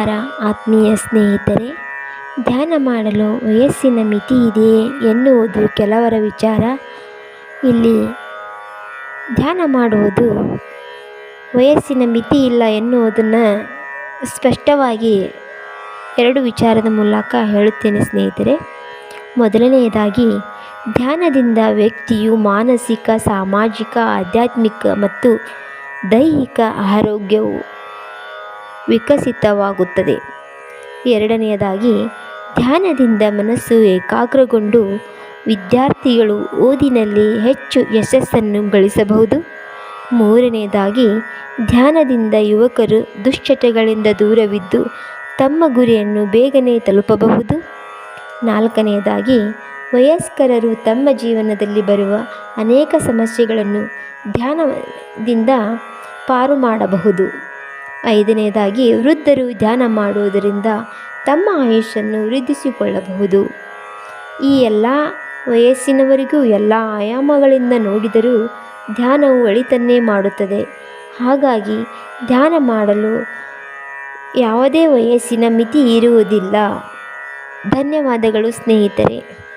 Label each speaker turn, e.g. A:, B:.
A: ಆತ್ಮೀಯ ಸ್ನೇಹಿತರೆ, ಧ್ಯಾನ ಮಾಡಲು ವಯಸ್ಸಿನ ಮಿತಿ ಇದೆಯೇ ಎನ್ನುವುದು ಕೆಲವರ ವಿಚಾರ. ಇಲ್ಲಿ ಧ್ಯಾನ ಮಾಡುವುದು ವಯಸ್ಸಿನ ಮಿತಿ ಇಲ್ಲ ಎನ್ನುವುದನ್ನು ಸ್ಪಷ್ಟವಾಗಿ ಎರಡು ವಿಚಾರದ ಮೂಲಕ ಹೇಳುತ್ತೇನೆ ಸ್ನೇಹಿತರೆ. ಮೊದಲನೆಯದಾಗಿ, ಧ್ಯಾನದಿಂದ ವ್ಯಕ್ತಿಯು ಮಾನಸಿಕ, ಸಾಮಾಜಿಕ, ಆಧ್ಯಾತ್ಮಿಕ ಮತ್ತು ದೈಹಿಕ ಆರೋಗ್ಯವು ವಿಕಸಿತವಾಗುತ್ತದೆ. ಎರಡನೆಯದಾಗಿ, ಧ್ಯಾನದಿಂದ ಮನಸ್ಸು ಏಕಾಗ್ರಗೊಂಡು ವಿದ್ಯಾರ್ಥಿಗಳು ಓದಿನಲ್ಲಿ ಹೆಚ್ಚು ಯಶಸ್ಸನ್ನು ಗಳಿಸಬಹುದು. ಮೂರನೆಯದಾಗಿ, ಧ್ಯಾನದಿಂದ ಯುವಕರು ದುಶ್ಚಟಗಳಿಂದ ದೂರವಿದ್ದು ತಮ್ಮ ಗುರಿಯನ್ನು ಬೇಗನೆ ತಲುಪಬಹುದು. ನಾಲ್ಕನೆಯದಾಗಿ, ವಯಸ್ಕರರು ತಮ್ಮ ಜೀವನದಲ್ಲಿ ಬರುವ ಅನೇಕ ಸಮಸ್ಯೆಗಳನ್ನು ಧ್ಯಾನದಿಂದ ಪಾರು ಮಾಡಬಹುದು. ಐದನೆಯದಾಗಿ ವೃದ್ಧರು ಧ್ಯಾನ ಮಾಡುವುದರಿಂದ ತಮ್ಮ ಆಯುಷನ್ನು ವೃದ್ಧಿಸಿಕೊಳ್ಳಬಹುದು. ಈ ಎಲ್ಲ ವಯಸ್ಸಿನವರಿಗೂ ಎಲ್ಲ ಆಯಾಮಗಳಿಂದ ನೋಡಿದರೂ ಧ್ಯಾನವು ಒಳಿತನ್ನೇ ಮಾಡುತ್ತದೆ. ಹಾಗಾಗಿ ಧ್ಯಾನ ಮಾಡಲು ಯಾವುದೇ ವಯಸ್ಸಿನ ಮಿತಿ ಇರುವುದಿಲ್ಲ. ಧನ್ಯವಾದಗಳು ಸ್ನೇಹಿತರೆ.